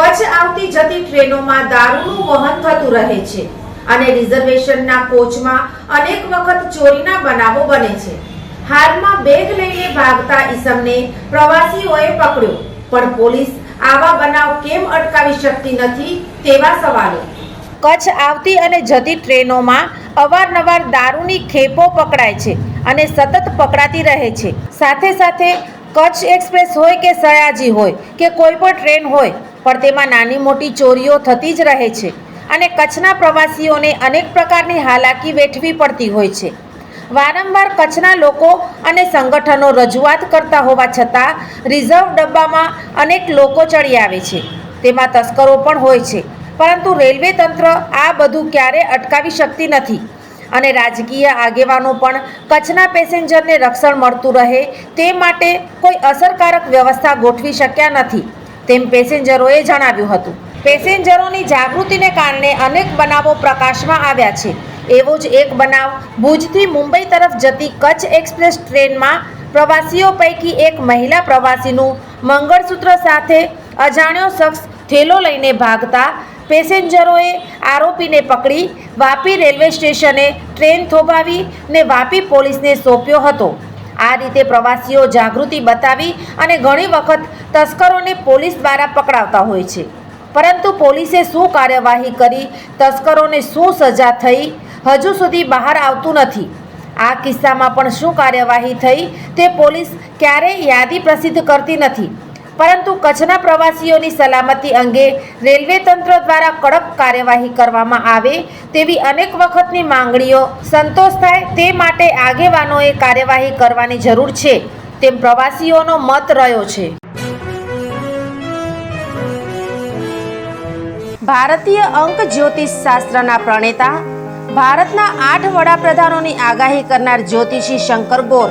Kutch આવતી જતી ટ્રેનોમાં દારૂનું વહન થતું રહે છે અને રિઝર્વેશનના કોચમાં અનેક વખત ચોરીના બનાવો બને છે. હાલમાં બેગ લઈને ભાગતા ઈસમને પ્રવાસીઓએ પકડ્યો, પણ પોલીસ આવા બનાવ કેમ અટકાવી શકતી નથી તેવા સવાલો. કચ્છ આવતી અને જતી ટ્રેનોમાં અવારનવાર દારૂની ખેપો પકડાય છે અને સતત પકડાતી રહે છે. સાથે સાથે કચ્છ એક્સપ્રેસ હોય કે સયાજી હોય કે કોઈ પણ ટ્રેન હોય પણ તેમાં નાની મોટી ચોરીઓ થતી જ રહે છે અને કચ્છના પ્રવાસીઓને અનેક પ્રકારની હાલાકી વેઠવી પડતી હોય છે. વારંવાર કચ્છના લોકો અને સંગઠનો રજૂઆત કરતા હોવા છતાં રિઝર્વ ડબ્બામાં અનેક લોકો ચડી આવે છે. તેમાં તસ્કરો પણ હોય છે, પરંતુ રેલવે તંત્ર આ બધું ક્યારે અટકાવી શકતી નથી અને રાજકીય આગેવાનો પણ કચ્છના પેસેન્જરને રક્ષણ મળતું રહે તે માટે કોઈ અસરકારક વ્યવસ્થા ગોઠવી શક્યા નથી. તેમ પેસેન્જરોએ જણાવ્યું હતું. પેસેન્જરોની જાગૃતિને કારણે અનેક બનાવો પ્રકાશમાં આવ્યા છે. એવો જ એક બનાવ ભુજથી મુંબઈ તરફ જતી કચ્છ એક્સપ્રેસ ટ્રેનમાં પ્રવાસીઓ પૈકી એક મહિલા પ્રવાસીનું મંગળસૂત્ર સાથે અજાણ્યો શખ્સ થેલો લઈને ભાગતા પેસેન્જરોએ આરોપીને પકડી, વાપી રેલવે સ્ટેશને ટ્રેન થોભાવી ને વાપી પોલીસને સોંપ્યો હતો. આ રીતે પ્રવાસીઓ જાગૃતિ બતાવી અને ઘણી વખત તસ્કરોને પોલીસ દ્વારા પકડાવતા હોય છે. પરંતુ પોલીસે શું કાર્યવાહી કરી? તસ્કરોને શું સજા થઈ? હજુ સુધી બહાર આવતું નથી. આ કિસ્સામાં પણ શું કાર્યવાહી થઈ? તે પોલીસ ક્યારેય યાદી પ્રસિદ્ધ કરતી નથી. પરંતુ કચ્છના પ્રવાસીઓની સલામતી અંગે રેલવે તંત્ર દ્વારા કડક કાર્યવાહી કરવામાં આવે તેવી અનેક વખતની માંગણીઓ સંતોષ થાય તે માટે આગેવાનોએ કાર્યવાહી કરવાની જરૂર છે તેમ પ્રવાસીઓનો મત રહ્યો છે. ભારતીય અંક જ્યોતિષ શાસ્ત્રના પ્રણેતા, ભારતના આઠ વડાપ્રધાનોની આગાહી કરનાર જ્યોતિષી શંકર ગોર